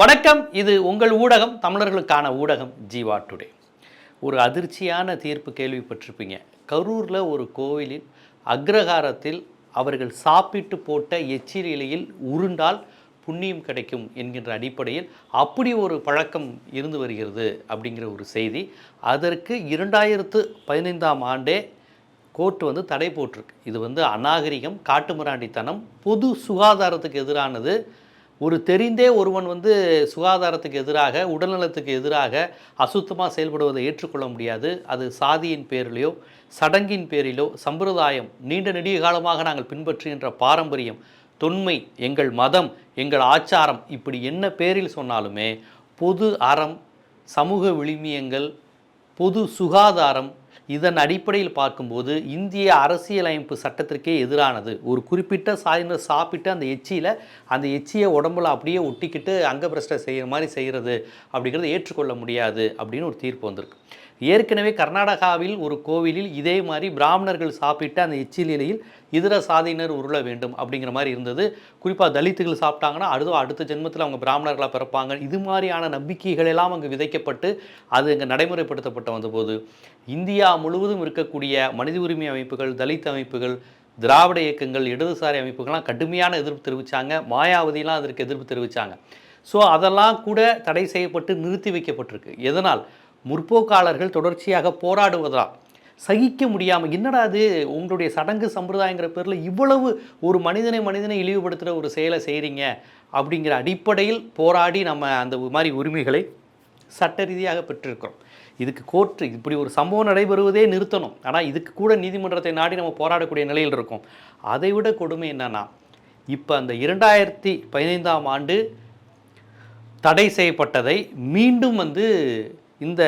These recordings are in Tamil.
வணக்கம். இது உங்கள் ஊடகம் தமிழர்களுக்கான ஊடகம் ஜீவா டுடே. ஒரு அதிர்ச்சியான தீர்ப்பு கேள்விப்பட்டிருப்பீங்க. கரூரில் ஒரு கோவிலில் அக்ரஹாரத்தில் அவர்கள் சாப்பிட்டு போட்ட எச்சில் இலையில் உருண்டால் புண்ணியம் கிடைக்கும் என்கின்ற அடிப்படையில் அப்படி ஒரு பழக்கம் இருந்து வருகிறது அப்படிங்கிற ஒரு செய்தி. அதற்கு இரண்டாயிரத்து பதினைந்தாம் ஆண்டே கோர்ட் வந்து தடை போட்டிருக்கு. இது வந்து அநாகரிகம் காட்டுமிராண்டித்தனம் பொது சுகாதாரத்துக்கு எதிரானது ஒரு தெரிந்தே ஒருவன் வந்து சுகாதாரத்துக்கு எதிராக உடல்நலத்துக்கு எதிராக அசுத்தமாக செயல்படுவதை ஏற்றுக்கொள்ள முடியாது. அது சாதியின் பேரிலோ சடங்கின் பேரிலோ சம்பிரதாயம் நீண்ட நெடிய காலமாக நாங்கள் பின்பற்றுகின்ற பாரம்பரியம் தொன்மை எங்கள் மதம் எங்கள் ஆச்சாரம் இப்படி என்ன பேரில் சொன்னாலுமே பொது அறம் சமூக விழுமியங்கள் பொது சுகாதாரம் இதன் அடிப்படையில் பார்க்கும்போது இந்திய அரசியலமைப்பு சட்டத்திற்கே எதிரானது. ஒரு குறிப்பிட்ட சாதியினர் சாப்பிட்டு அந்த எச்சியில் அந்த எச்சியை உடம்புல அப்படியே ஒட்டிக்கிட்டு அங்கபிரஷ்ட செய்கிற மாதிரி செய்கிறது அப்படிங்கிறத ஏற்றுக்கொள்ள முடியாது அப்படின்னு ஒரு தீர்ப்பு வந்திருக்கு. ஏற்கனவே கர்நாடகாவில் ஒரு கோவிலில் இதே மாதிரி பிராமணர்கள் சாப்பிட்டு அந்த எச்சில் இலையில் இதர சாதியினர் உருள வேண்டும் அப்படிங்கிற மாதிரி இருந்தது. குறிப்பாக தலித்துகள் சாப்பிட்டாங்கன்னா அடுத்த அடுத்த ஜென்மத்தில் அவங்க பிராமணர்களாக பிறப்பாங்க. இது மாதிரியான நம்பிக்கைகள் எல்லாம் அங்கே விதைக்கப்பட்டு அது அங்கே நடைமுறைப்படுத்தப்பட்ட வந்தபோது இந்தியா முழுவதும் இருக்கக்கூடிய மனித உரிமை அமைப்புகள் தலித் அமைப்புகள் திராவிட இயக்கங்கள் இடதுசாரி அமைப்புகள்லாம் கடுமையான எதிர்ப்பு தெரிவித்தாங்க மாயாவதியெலாம் அதற்கு எதிர்ப்பு தெரிவித்தாங்க ஸோ அதெல்லாம் கூட தடை செய்யப்பட்டு நிறுத்தி வைக்கப்பட்டிருக்கு. எதனால்? முற்போக்காளர்கள் தொடர்ச்சியாக போராடுவதால் சகிக்க முடியாமல் என்னடா அது உங்களுடைய சடங்கு சம்பிரதாயங்கிற பேரில் இவ்வளவு ஒரு மனிதனை மனிதனை இழிவுபடுத்துகிற ஒரு செயலை செய்கிறீங்க அப்படிங்கிற அடிப்படையில் போராடி நம்ம அந்த மாதிரி உரிமைகளை சட்ட ரீதியாக பெற்றிருக்கிறோம். இதுக்கு கோர்ட்டு இப்படி ஒரு சம்பவம் நடைபெறுவதே நிறுத்தணும். ஆனால் இதுக்கு கூட நீதிமன்றத்தை நாடி நம்ம போராடக்கூடிய நிலையில் இருக்கோம். அதை விட கொடுமை என்னென்னா இப்போ அந்த இரண்டாயிரத்தி பதினைந்தாம் ஆண்டு தடை செய்யப்பட்டதை மீண்டும் வந்து இந்த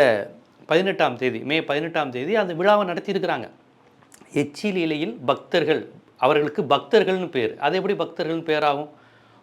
பதினெட்டாம் தேதி மே பதினெட்டாம் தேதி அந்த விழாவை நடத்தியிருக்கிறாங்க. எச்சில் இலையில் பக்தர்கள் அவர்களுக்கு பக்தர்கள்னு பேர். அது எப்படி பக்தர்கள்னு பேராகும்?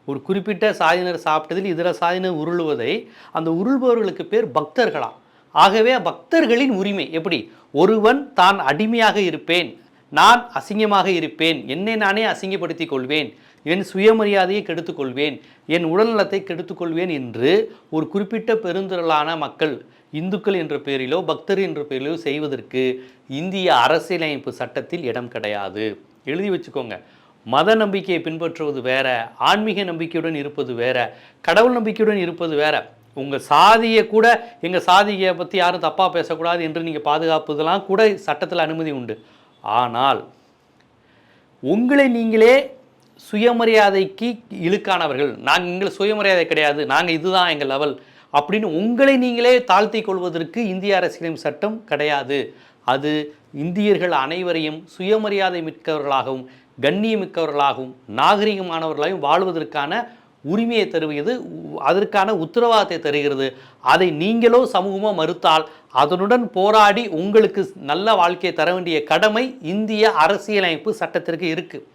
ஒரு குறிப்பிட்ட சாதியினர் சாப்பிட்டதில் இதர சாதியினர் உருளுவதை அந்த உருள்பவர்களுக்கு பேர் பக்தர்களாம். ஆகவே பக்தர்களின் உரிமை எப்படி? ஒருவன் தான் அடிமையாக இருப்பேன் நான் அசிங்கமாக இருப்பேன் என்னை நானே அசிங்கப்படுத்திக் கொள்வேன் என் சுயமரியாதையை கெடுத்துக்கொள்வேன் என் உடல்நலத்தை கெடுத்துக்கொள்வேன் என்று ஒரு குறிப்பிட்ட பெருந்திரளான மக்கள் இந்துக்கள் என்ற பெயரிலோ பக்தர் என்ற பெயரிலோ செய்வதற்கு இந்திய அரசியலமைப்பு சட்டத்தில் இடம் கிடையாது. எழுதி வச்சுக்கோங்க. மத நம்பிக்கையை பின்பற்றுவது வேற ஆன்மீக நம்பிக்கையுடன் இருப்பது வேற கடவுள் நம்பிக்கையுடன் இருப்பது வேற. உங்கள் சாதியை கூட எங்கள் சாதியை பற்றி யாரும் தப்பாக பேசக்கூடாது என்று நீங்கள் பாதுகாப்பதெல்லாம் கூட சட்டத்தில் அனுமதி உண்டு. ஆனால் உங்களை நீங்களே சுயமரியாதைக்கு இழுக்கானவர்கள். நாங்கள் எங்கள் சுயமரியாதை கிடையாது. நாங்கள் இதுதான் எங்கள் லெவல் அப்படின்னு உங்களை நீங்களே தாழ்த்தி கொள்வதற்கு இந்திய அரசியலமைப்பு சட்டம் கிடையாது. அது இந்தியர்கள் அனைவரையும் சுயமரியாதை மிக்கவர்களாகவும் கண்ணியமிக்கவர்களாகவும் நாகரிகமானவர்களாகவும் வாழ்வதற்கான உரிமையை தருவது அதற்கான உத்தரவாதத்தை தருகிறது. அதை நீங்களோ சமூகமாக மறுத்தால் அதனுடன் போராடி உங்களுக்கு நல்ல வாழ்க்கையை தர வேண்டிய கடமை இந்திய அரசியலமைப்பு சட்டத்திற்கு இருக்குது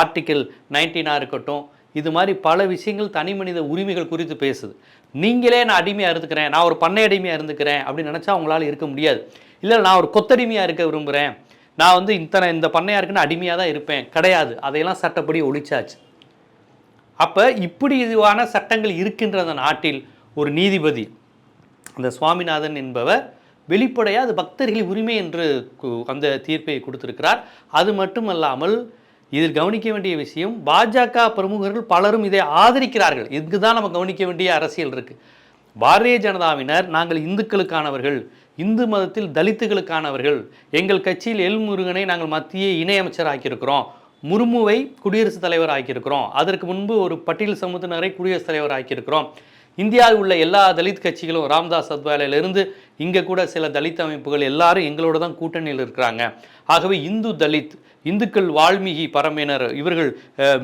ஆர்டிக்கிள் நைன்டீனாக இருக்கட்டும் இது மாதிரி பல விஷயங்கள் தனி மனித உரிமைகள் குறித்து பேசுது. நீங்களே நான் அடிமையாக இருந்துக்கிறேன் நான் ஒரு பண்ணை அடிமையாக இருந்துக்கிறேன் அப்படின்னு நினச்சா உங்களால் இருக்க முடியாது. இல்லை நான் ஒரு கொத்தடிமையாக இருக்க விரும்புகிறேன் நான் வந்து இத்தனை இந்த பண்ணையாக இருக்குன்னு அடிமையாக தான் இருப்பேன். கிடையாது. அதையெல்லாம் சட்டப்படி ஒழிச்சாச்சு. அப்போ இப்படி இதுவான சட்டங்கள் இருக்கின்ற அந்த நாட்டில் ஒரு நீதிபதி அந்த சுவாமிநாதன் என்பவர் வெளிப்படையாக அது பக்தர்களின் உரிமை என்று அந்த தீர்ப்பை கொடுத்திருக்கிறார். அது மட்டுமல்லாமல் இதில் கவனிக்க வேண்டிய விஷயம் பாஜக பிரமுகர்கள் பலரும் இதை ஆதரிக்கிறார்கள். இதுக்கு தான் நம்ம கவனிக்க வேண்டிய அரசியல் இருக்குது பாரதிய ஜனதாவினர் நாங்கள் இந்துக்களுக்கானவர்கள் இந்து மதத்தில் தலித்துகளுக்கானவர்கள் எங்கள் கட்சியில் எல் முருகனை நாங்கள் மத்திய இணையமைச்சர் ஆக்கியிருக்கிறோம் முர்முவை குடியரசுத் தலைவர் ஆக்கியிருக்கிறோம். அதற்கு முன்பு ஒரு பட்டியல் சமூகத்தினரை குடியரசுத் தலைவர் ஆக்கியிருக்கிறோம். இந்தியாவில் உள்ள எல்லா தலித் கட்சிகளும் ராம்தாஸ் அத்வாலையிலிருந்து இங்கே கூட சில தலித் அமைப்புகள் எல்லாரும் எங்களோட தான் கூட்டணியில் இருக்கிறாங்க. ஆகவே இந்து தலித் இந்துக்கள் வால்மீகி பரம்பினர் இவர்கள்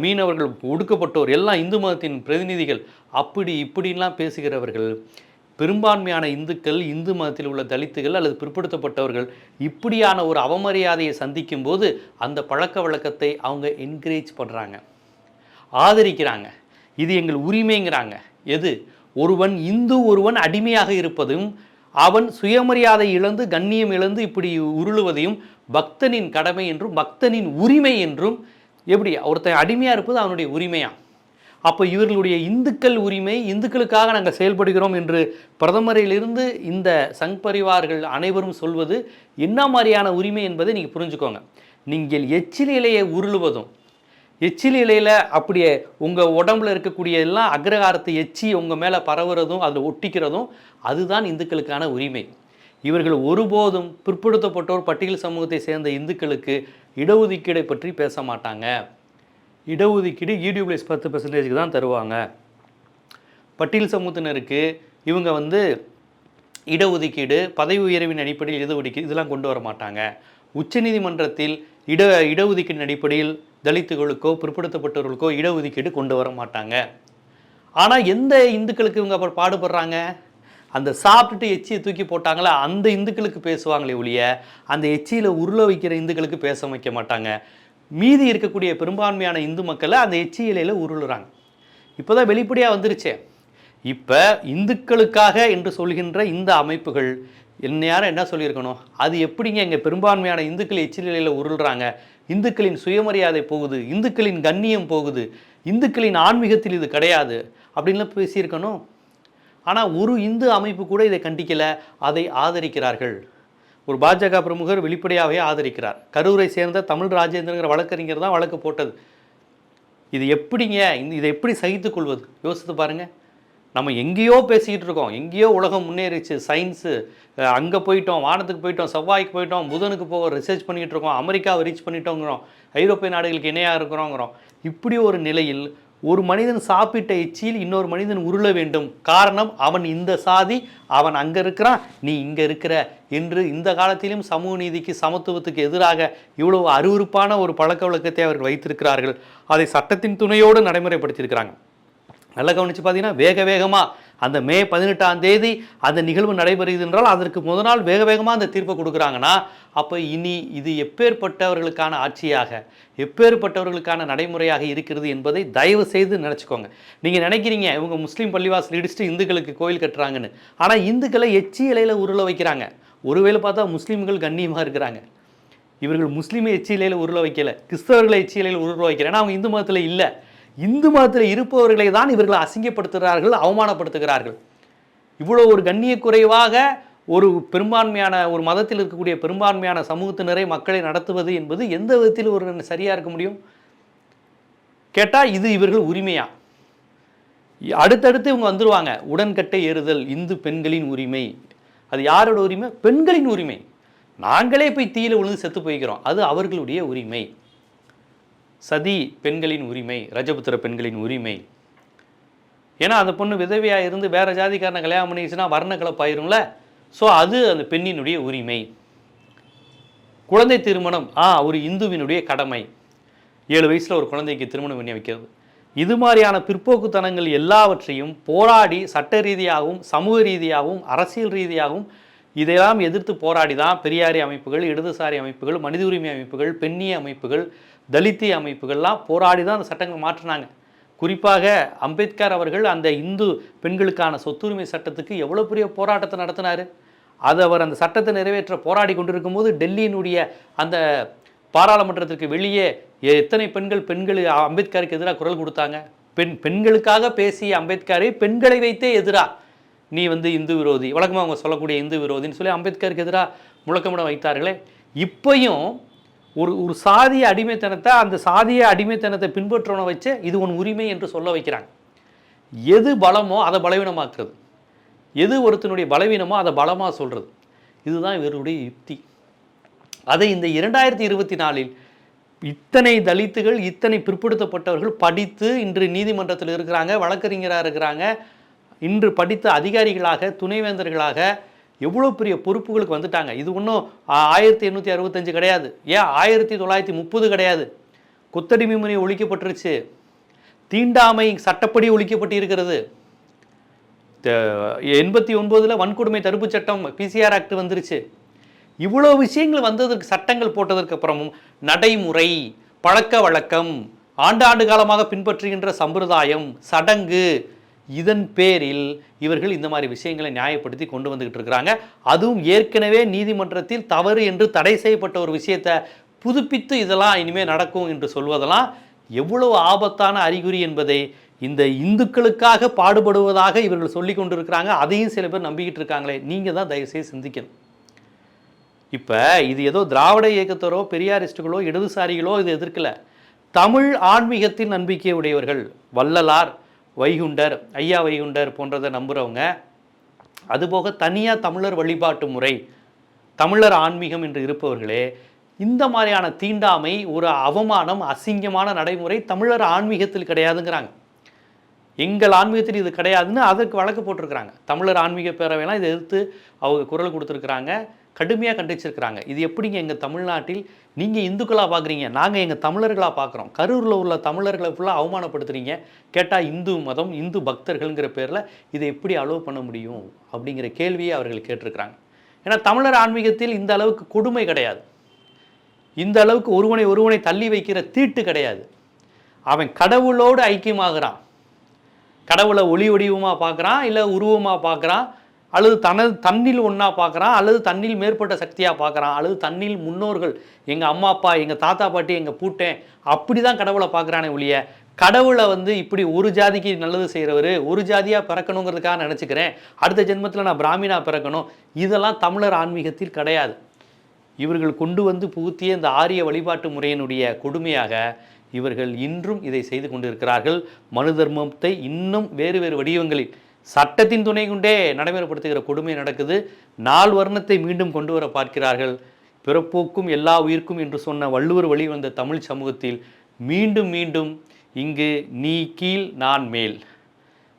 மீனவர்கள் ஒடுக்கப்பட்டோர் எல்லாம் இந்து மதத்தின் பிரதிநிதிகள் அப்படி இப்படின்லாம் பேசுகிறவர்கள் பெரும்பான்மையான இந்துக்கள் இந்து மதத்தில் உள்ள தலித்துகள் அல்லது பிற்படுத்தப்பட்டவர்கள் இப்படியான ஒரு அவமரியாதையை சந்திக்கும் போது அந்த பழக்க வழக்கத்தை அவங்க என்கரேஜ் பண்ணுறாங்க ஆதரிக்கிறாங்க. இது எங்கள் உரிமைங்கிறாங்க. எது? ஒருவன் இந்து ஒருவன் அடிமையாக இருப்பதும் அவன் சுயமரியாதை இழந்து கண்ணியம் இழந்து இப்படி உருளுவதையும் பக்தனின் கடமை என்றும் பக்தனின் உரிமை என்றும் எப்படி ஒருத்தன் அடிமையாக இருப்பது அவனுடைய உரிமையா? அப்போ இவர்களுடைய இந்துக்கள் உரிமை இந்துக்களுக்காக நாங்கள் செயல்படுகிறோம் என்று பிரதமரிலிருந்து இந்த சங் பரிவார்கள் அனைவரும் சொல்வது என்ன மாதிரியான உரிமை என்பதை நீங்கள் புரிஞ்சுக்கோங்க. நீங்கள் எச்சில் இலையை உருளுவதும் எச்சில் இலையில் அப்படியே உங்கள் உடம்புல இருக்கக்கூடிய எல்லாம் அக்ரகாரத்தை எச்சி உங்கள் மேலே பரவுறதும் அதில் ஒட்டிக்கிறதும் அதுதான் இந்துக்களுக்கான உரிமை. இவர்கள் ஒருபோதும் பிற்படுத்தப்பட்டோர் பட்டியல் சமூகத்தை சேர்ந்த இந்துக்களுக்கு இடஒதுக்கீடை பற்றி பேச மாட்டாங்க. இடஒதுக்கீடு யூடியூப்லேஸ் பத்து பெர்சன்டேஜுக்கு தான் தருவாங்க. பட்டியல் சமூகத்தினருக்கு இவங்க வந்து இடஒதுக்கீடு பதவி உயர்வின் அடிப்படையில் இடஒதுக்கீடு இதெல்லாம் கொண்டு வர மாட்டாங்க. உச்சநீதிமன்றத்தில் இட இடஒதுக்கீடு அடிப்படையில் தலித்துகளுக்கோ பிற்படுத்தப்பட்டவர்களுக்கோ இடஒதுக்கீடு கொண்டு வர மாட்டாங்க. ஆனால் எந்த இந்துக்களுக்கு இவங்க அப்புறம் பாடுபடுறாங்க? அந்த சாப்பிட்டுட்டு எச்சியை தூக்கி போட்டாங்களா? அந்த இந்துக்களுக்கு பேசுவாங்களே ஒழிய அந்த எச்சியில் உருள வைக்கிற இந்துக்களுக்கு பேச வைக்க மாட்டாங்க. மீதி இருக்கக்கூடிய பெரும்பான்மையான இந்து மக்களை அந்த எச்சி இலையில் உருளுறாங்க. இப்போ தான் வெளிப்படையாக வந்துருச்சே. இப்போ இந்துக்களுக்காக என்று சொல்கின்ற இந்த அமைப்புகள் என்ன என்ன சொல்லியிருக்கணும்? அது எப்படிங்க இங்கே பெரும்பான்மையான இந்துக்கள் எச்சிலையில் உருள்றாங்க? இந்துக்களின் சுயமரியாதை போகுது இந்துக்களின் கண்ணியம் போகுது இந்துக்களின் ஆன்மீகத்தில் இது கிடையாது அப்படின்லாம் பேசியிருக்கணும். ஆனால் ஒரு இந்து அமைப்பு கூட இதை கண்டிக்கலை அதை ஆதரிக்கிறார்கள். ஒரு பாஜக பிரமுகர் வெளிப்படையாகவே ஆதரிக்கிறார். கரூரை சேர்ந்த தமிழ் ராஜேந்திரங்கிற வழக்கறிஞர் தான் வழக்கு போட்டது. இது எப்படிங்க இந்த இதை எப்படி சகித்துக்கொள்வது யோசித்து பாருங்கள் நம்ம எங்கேயோ பேசிக்கிட்டு இருக்கோம். எங்கேயோ உலகம் முன்னேறிச்சு. சயின்ஸு அங்கே போயிட்டோம் வானத்துக்கு போயிட்டோம் செவ்வாய்க்கு போயிட்டோம் புதனுக்கு போக ரிசர்ச் பண்ணிக்கிட்டு இருக்கோம் அமெரிக்காவை ரீச் பண்ணிட்டோங்கிறோம் ஐரோப்பிய நாடுகளுக்கு இணையாக இருக்கிறோங்கிறோம். இப்படி ஒரு நிலையில் ஒரு மனிதன் சாப்பிட்ட எச்சியில் இன்னொரு மனிதன் உருள வேண்டும். காரணம் அவன் இந்த சாதி அவன் அங்கே இருக்கிறான் நீ இங்கே இருக்கிற என்று இந்த காலத்திலும் சமூக நீதிக்கு சமத்துவத்துக்கு எதிராக இவ்வளவு அருவருப்பான ஒரு பழக்க வழக்கத்தை அவர்கள் வைத்திருக்கிறார்கள். அதை சட்டத்தின் துணையோடு நடைமுறைப்படுத்தியிருக்கிறாங்க. நல்லா கவனித்து பார்த்தீங்கன்னா வேக வேகமாக அந்த மே பதினெட்டாம் தேதி அந்த நிகழ்வு நடைபெறுகிறது என்றால் அதற்கு முத நாள் வேக வேகமாக அந்த தீர்ப்பை கொடுக்குறாங்கன்னா அப்போ இனி இது எப்பேற்பட்டவர்களுக்கான ஆட்சியாக எப்பேற்பட்டவர்களுக்கான நடைமுறையாக இருக்கிறது என்பதை தயவு செய்து நினச்சிக்கோங்க. நீங்கள் நினைக்கிறீங்க இவங்க முஸ்லீம் பள்ளிவாசல் இடிச்சுட்டு இந்துக்களுக்கு கோயில் கட்டுறாங்கன்னு. ஆனால் இந்துக்களை எச்சி இலையில் உருள வைக்கிறாங்க. ஒருவேளை பார்த்தா முஸ்லீம்கள் கண்ணியமாக இருக்கிறாங்க. இவர்கள் முஸ்லீமை எச்சி இலையில் உருள வைக்கல. கிறிஸ்தவர்களை எச்சி இலையில் உருள வைக்கிறேன் ஏன்னா அவங்க இந்து மதத்தில் இல்லை. இந்து மதத்தில் இருப்பவர்களை தான் இவர்கள் அசிங்கப்படுத்துகிறார்கள் அவமானப்படுத்துகிறார்கள். இவ்வளோ ஒரு கண்ணிய குறைவாக ஒரு பெரும்பான்மையான ஒரு மதத்தில் இருக்கக்கூடிய பெரும்பான்மையான சமூகத்தினரை மக்களை நடத்துவது என்பது எந்த விதத்தில் ஒரு சரியாக இருக்க முடியும்? கேட்டால் இது இவர்கள் உரிமையா? அடுத்தடுத்து இவங்க வந்துருவாங்க. உடன்கட்டை ஏறுதல் இந்து பெண்களின் உரிமை. அது யாரோட உரிமை? பெண்களின் உரிமை. நாங்களே போய் தீயில விழுந்து செத்து போய்க்கிறோம். அது அவர்களுடைய உரிமை. சதி பெண்களின் உரிமை ரஜபுத்திர பெண்களின் உரிமை. ஏன்னா அந்த பொண்ணு விதவியாக இருந்து வேறு ஜாதிக்காரனை கல்யாணம் பண்ணிச்சுன்னா வர்ண கலப்பாயிரும்ல ஸோ அது அந்த பெண்ணினுடைய உரிமை. குழந்தை திருமணம் ஆ ஒரு இந்துவினுடைய கடமை. ஏழு வயசில் ஒரு குழந்தைக்கு திருமணம் பண்ணி வைக்கிறது. இது மாதிரியான பிற்போக்குத்தனங்கள் எல்லாவற்றையும் போராடி சட்ட ரீதியாகவும் சமூக ரீதியாகவும் அரசியல் ரீதியாகவும் இதையெல்லாம் எதிர்த்து போராடி தான் பெரியாரி அமைப்புகள் இடதுசாரி அமைப்புகள் மனித உரிமை அமைப்புகள் பெண்ணிய அமைப்புகள் தலித்திய அமைப்புகள்லாம் போராடி தான் அந்த சட்டங்களை மாற்றினாங்க. குறிப்பாக அம்பேத்கர் அவர்கள் அந்த இந்து பெண்களுக்கான சொத்துரிமை சட்டத்துக்கு எவ்வளோ பெரிய போராட்டத்தை நடத்தினார். அது அவர் அந்த சட்டத்தை நிறைவேற்ற போராடி கொண்டிருக்கும்போது டெல்லியினுடைய அந்த பாராளுமன்றத்திற்கு வெளியே எத்தனை பெண்கள் பெண்கள் அம்பேத்கருக்கு எதிராக குரல் கொடுத்தாங்க. பெண் பெண்களுக்காக பேசிய அம்பேத்கரை பெண்களை வைத்தே எதிராக நீ வந்து இந்து விரோதி வழக்கமாக அவங்க சொல்லக்கூடிய இந்து விரோதின்னு சொல்லி அம்பேத்கருக்கு எதிராக முழக்கமிடம் வைத்தார்களே. இப்பையும் ஒரு ஒரு சாதிய அடிமைத்தனத்தை அந்த சாதிய அடிமைத்தனத்தை பின்பற்றவனை வச்சு இது உன் உரிமை என்று சொல்ல வைக்கிறாங்க. எது பலமோ அதை பலவீனமாக்குறது. எது ஒருத்தனுடைய பலவீனமோ அதை பலமாக சொல்கிறது இதுதான் இவருடைய யுக்தி. அதை இந்த இரண்டாயிரத்தி இருபத்தி நாலில் இத்தனை தலித்துகள் இத்தனை பிற்படுத்தப்பட்டவர்கள் படித்து இன்று நீதிமன்றத்தில் இருக்கிறாங்க வழக்கறிஞராக இருக்கிறாங்க. இன்று படித்த அதிகாரிகளாக துணைவேந்தர்களாக எவ்வளோ பெரிய பொறுப்புகளுக்கு வந்துட்டாங்க. இது ஒன்றும் ஆயிரத்தி எண்ணூற்றி அறுபத்தஞ்சு கிடையாது. ஏன்? ஆயிரத்தி தொள்ளாயிரத்தி முப்பது கிடையாது. குத்தடிமை முறை ஒழிக்கப்பட்டுருச்சு. தீண்டாமை சட்டப்படி ஒழிக்கப்பட்டு இருக்கிறது எண்பத்தி ஒன்பதில் வன்கொடுமை தடுப்பு சட்டம் பிசிஆர் ஆக்ட் வந்துருச்சு. இவ்வளோ விஷயங்கள் வந்ததற்கு சட்டங்கள் போட்டதற்கு அப்புறமும் நடைமுறை பழக்க வழக்கம் ஆண்டு ஆண்டு காலமாக பின்பற்றுகின்ற சம்பிரதாயம் சடங்கு இதன் பேரில் இவர்கள் இந்த மாதிரி விஷயங்களை நியாயப்படுத்தி கொண்டு வந்துக்கிட்டு இருக்கிறாங்க. அதுவும் ஏற்கனவே நீதிமன்றத்தில் தவறு என்று தடை செய்யப்பட்ட ஒரு விஷயத்தை புதுப்பித்து இதெல்லாம் இனிமேல் நடக்கும் என்று சொல்வதெல்லாம் எவ்வளவு ஆபத்தான அறிகுறி என்பதை இந்த இந்துக்களுக்காக பாடுபடுவதாக இவர்கள் சொல்லி கொண்டு இருக்கிறாங்க அதையும் சில பேர் நம்பிக்கிட்டு இருக்காங்களே. நீங்கள் தான் தயவுசெய்து சிந்திக்கணும். இப்போ இது ஏதோ திராவிட இயக்கத்தரோ பெரியாரிஸ்டுகளோ இடதுசாரிகளோ இது எதிர்க்கலை. தமிழ் ஆன்மீகத்தில் நம்பிக்கை உடையவர்கள் வள்ளலார் வைகுண்டர் ஐயா வைகுண்டர் போன்றதை நம்புகிறவங்க அதுபோக தனியாக தமிழர் வழிபாட்டு முறை தமிழர் ஆன்மீகம் என்று இருப்பவர்களே இந்த மாதிரியான தீண்டாமை ஒரு அவமானம் அசிங்கமான நடைமுறை தமிழர் ஆன்மீகத்தில் கிடையாதுங்கிறாங்க. எங்கள் ஆன்மீகத்தில் இது கிடையாதுன்னு அதற்கு வழக்கு போட்டிருக்கிறாங்க. தமிழர் ஆன்மீக பேரவையெல்லாம் இதை எதிர்த்து அவங்க குரல் கொடுத்துருக்குறாங்க கடுமையாக கண்டிச்சிருக்கிறாங்க. இது எப்படிங்க எங்கள் தமிழ்நாட்டில் நீங்கள் இந்துக்களாக பார்க்குறீங்க நாங்கள் எங்கள் தமிழர்களாக பார்க்குறோம். கரூரில் உள்ள தமிழர்களை ஃபுல்லாக அவமானப்படுத்துறீங்க. கேட்டால் இந்து மதம் இந்து பக்தர்கள்ங்கிற பேரில் இதை எப்படி அலோவ் பண்ண முடியும்? அப்படிங்கிற கேள்வியை அவர்கள் கேட்டிருக்கிறாங்க. ஏன்னா தமிழர் ஆன்மீகத்தில் இந்த அளவுக்கு கொடுமை கிடையாது. இந்த அளவுக்கு ஒருவனை ஒருவனை தள்ளி வைக்கிற தீட்டு கிடையாது. அவன் கடவுளோடு ஐக்கியமாகிறான். கடவுளை ஒளி வடிவமாக பார்க்குறான் இல்லை உருவமாக பார்க்குறான் அல்லது தனது தன்னில் ஒன்றா பார்க்குறான் அல்லது தன்னில் மேற்பட்ட சக்தியாக பார்க்குறான் அல்லது தன்னில் முன்னோர்கள் எங்கள் அம்மா அப்பா எங்கள் தாத்தா பாட்டி எங்கள் பூட்டேன் அப்படி தான் கடவுளை பார்க்குறானே ஒழிய கடவுளை வந்து இப்படி ஒரு ஜாதிக்கு நல்லது செய்கிறவர் ஒரு ஜாதியாக பிறக்கணுங்கிறதுக்காக நினச்சிக்கிறேன். அடுத்த ஜென்மத்தில் நான் பிராமினா பிறக்கணும். இதெல்லாம் தமிழர் ஆன்மீகத்தில் கிடையாது. இவர்கள் கொண்டு வந்து புகுத்திய இந்த ஆரிய வழிபாட்டு முறையினுடைய கொடுமையாக இவர்கள் இன்றும் இதை செய்து கொண்டிருக்கிறார்கள். மனு தர்மத்தை இன்னும் வேறு வேறு வடிவங்களில் சட்டத்தின் துணை கொண்டே நடைமுறைப்படுத்துகிற கொடுமை நடக்குது. நாள் வர்ணத்தை மீண்டும் கொண்டு வர பார்க்கிறார்கள். பிறப்போக்கும் எல்லா உயிர்க்கும் என்று சொன்ன வள்ளுவர் வழி வந்த தமிழ் சமூகத்தில் மீண்டும் மீண்டும் இங்கு நீ கீழ் நான் மேல்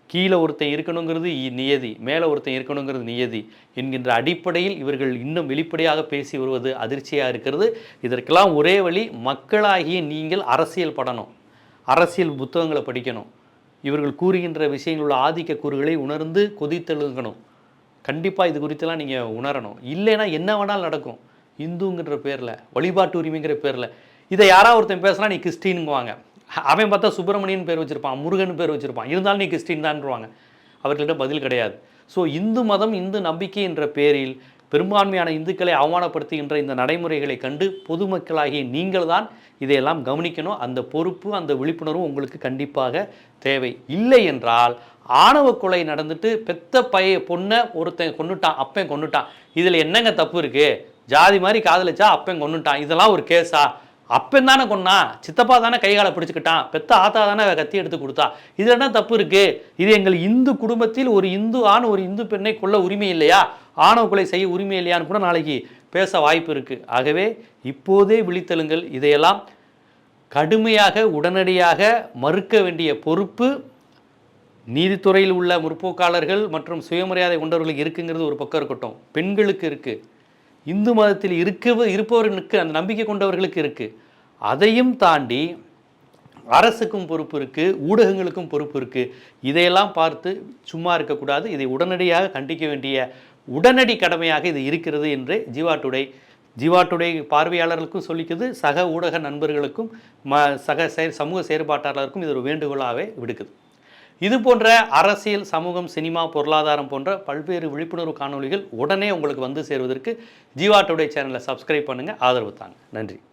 கீழே ஒருத்தன் இருக்கணுங்கிறது இ- நியதி மேலே ஒருத்தன் இருக்கணுங்கிறது நியதி என்கின்ற அடிப்படையில் இவர்கள் இன்னும் வெளிப்படையாக பேசி வருவது அதிர்ச்சியாக இருக்கிறது. இதற்கெல்லாம் ஒரே வழி மக்களாகிய நீங்கள் அரசியல் படணும். அரசியல் புத்தகங்களை படிக்கணும். இவர்கள் கூறுகின்ற விஷயங்களில் உள்ள ஆதிக்க கூறுகளை உணர்ந்து கொதித்தெழுங்கணும் கண்டிப்பாக இது குறித்தெல்லாம் நீங்கள் உணரணும். இல்லைன்னா என்ன வேணாலும் நடக்கும். இந்துங்கிற பேரில் வழிபாட்டு உரிமைங்கிற பேரில். இதை யாராவது ஒருத்தன் பேசுனா நீ கிறிஸ்டின்ங்குவாங்க. அவன் பார்த்தா சுப்பிரமணியன் பேர் வச்சுருப்பான் முருகன் பேர் வச்சுருப்பான். இருந்தாலும் நீ கிறிஸ்டின் தான்ருவாங்க அவர்களிடம் பதில் கிடையாது. ஸோ இந்து மதம் இந்து நம்பிக்கை என்ற பேரில் பெரும்பான்மையான இந்துக்களை அவமானப்படுத்துகின்ற இந்த நடைமுறைகளை கண்டு பொதுமக்களாகிய நீங்கள் தான் இதையெல்லாம் கவனிக்கணும். அந்த பொறுப்பு அந்த விழிப்புணர்வு உங்களுக்கு கண்டிப்பாக தேவை. இல்லை என்றால் ஆணவ கொலை நடந்துட்டு பெத்த பைய பொண்ணை ஒருத்தன் கொண்டுட்டான் அப்பன் கொண்டுட்டான் இதில் என்னங்க தப்பு இருக்குது ஜாதி மாதிரி காதலிச்சா அப்பன் கொண்டுட்டான் இதெல்லாம் ஒரு கேஸா? அப்பன் தானே கொண்டா சித்தப்பா தானே கைகாலை பிடிச்சிக்கிட்டான் பெத்த ஆத்தா தானே கத்தி எடுத்து கொடுத்தா. இதில் என்ன தப்பு இருக்குது இது எங்கள் இந்து குடும்பத்தில் ஒரு இந்து ஆண் ஒரு இந்து பெண்ணை கொல்ல உரிமை இல்லையா? ஆணவ கொலை செய்ய உரிமை இல்லையான்னு கூட நாளைக்கு பேச வாய்ப்பு இருக்குது ஆகவே இப்போதே விழித்தெழுங்கள். இதையெல்லாம் கடுமையாக உடனடியாக மறுக்க வேண்டிய பொறுப்பு நீதித்துறையில் உள்ள முற்போக்காளர்கள் மற்றும் சுயமரியாதை கொண்டவர்களுக்கு இருக்குங்கிறது ஒரு பக்கம் இருக்கட்டும். பெண்களுக்கு இருக்குது இந்து மதத்தில் இருக்க இருப்பவர்களுக்கு அந்த நம்பிக்கை கொண்டவர்களுக்கு இருக்குது அதையும் தாண்டி அரசுக்கும் பொறுப்பு இருக்குது ஊடகங்களுக்கும் பொறுப்பு இருக்குது இதையெல்லாம் பார்த்து சும்மா இருக்கக்கூடாது. இதை உடனடியாக கண்டிக்க வேண்டிய உடனடி கடமையாக இது இருக்கிறது என்று ஜீவா டுடே ஜீவா டுடே பார்வையாளர்களுக்கும் சொல்லிக்குது. சக ஊடக நண்பர்களுக்கும் ம சக செயல் சமூக செயற்பாட்டாளருக்கும் இது ஒரு வேண்டுகோளாகவே விடுக்குது. இது போன்ற அரசியல் சமூகம் சினிமா பொருளாதாரம் போன்ற பல்வேறு விழிப்புணர்வு காணொளிகள் உடனே உங்களுக்கு வந்து சேருவதற்கு ஜீவா டுடே சேனலை சப்ஸ்கிரைப் பண்ணுங்கள் ஆதரவு தாங்க. நன்றி.